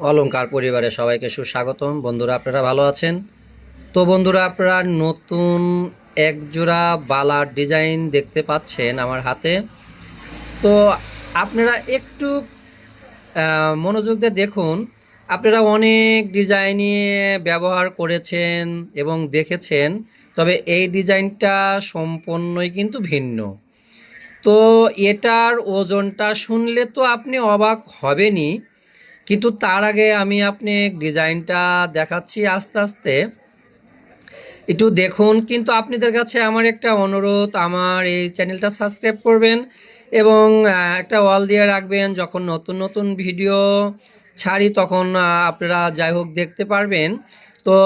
অলংকার পরিবারে সবাইকে সুস্বাগতম। বন্ধুরা, আপনারা ভালো আছেন? তো বন্ধুরা, আপনারা নতুন এক জোড়া বালার ডিজাইন দেখতে পাচ্ছেন আমার হাতে। তো আপনারা একটু মনোযোগ দিয়ে দেখুন। আপনারা অনেক ডিজাইনই ব্যবহার করেছেন এবং দেখেছেন, তবে এই ডিজাইনটা সম্পূর্ণই কিন্তু ভিন্ন। তো এটার ওজনটা শুনলে তো আপনি অবাক হবেনই। কিন্তু তার আগে আমি আপনি ডিজাইনটা দেখাচ্ছি আস্তে আস্তে। একটু দেখুন, কিন্তু আপনাদের কাছে আমার একটা অনুরোধ, আমার এই চ্যানেলটা সাবস্ক্রাইব করবেন এবং একটা ওয়াল দিয়ে রাখবেন। যখন নতুন নতুন ভিডিও ছাড়ি তখন আপনারা যাই হোক দেখতে পারবেন। তো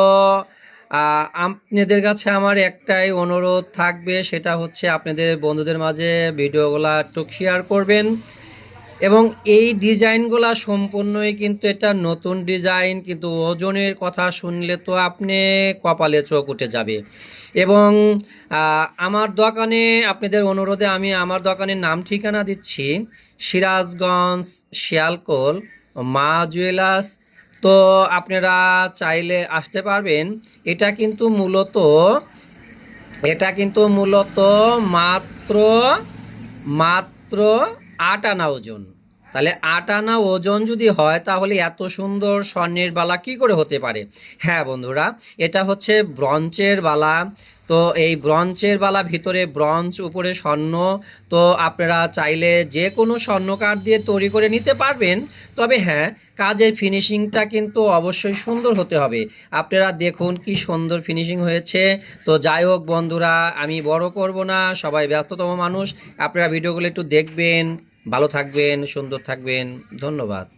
আপনাদের কাছে আমার একটাই অনুরোধ থাকবে, সেটা হচ্ছে আপনাদের বন্ধুদের মাঝে ভিডিওগুলো একটু শেয়ার করবেন। এবং এই ডিজাইনগুলা সম্পূর্ণই কিন্তু এটা নতুন ডিজাইন, কিন্তু ওজনের কথা শুনলে তো আপনি কপালে চোখ উঠে যাবে। এবং আমার দোকানে আপনাদের অনুরোধে আমি আমার দোকানের নাম ঠিকানা দিচ্ছি, সিরাজগঞ্জ, শিয়ালকোল, মা জুয়েলার্স। তো আপনারা চাইলে আসতে পারবেন। এটা কিন্তু মূলত, এটা কিন্তু মূলত মাত্র মাত্র আট আনা ওজন। তাহলে আট আনা ওজন যদি হয় তাহলে এত সুন্দর স্বর্ণের বালা কি করে হতে পারে? হ্যাঁ বন্ধুরা, এটা হচ্ছে ব্রঞ্চের বালা। তো এই ব্রঞ্চের বালা ভিতরে ব্রঞ্চ উপরে স্বর্ণ। তো আপনারা চাইলে যে কোনো স্বর্ণ কাঠ দিয়ে তৈরি করে নিতে পারবেন। তবে হ্যাঁ কাজের ফিনিশিংটা কিন্তু অবশ্যই সুন্দর হতে হবে। আপনারা দেখুন কি সুন্দর ফিনিশিং হয়েছে। তো যাই হোক বন্ধুরা, আমি বড় করব না, সবাই ব্যস্ততম মানুষ। আপনারা ভিডিওগুলো একটু দেখবেন। ভালো থাকবেন সুন্দর থাকবেন ধন্যবাদ।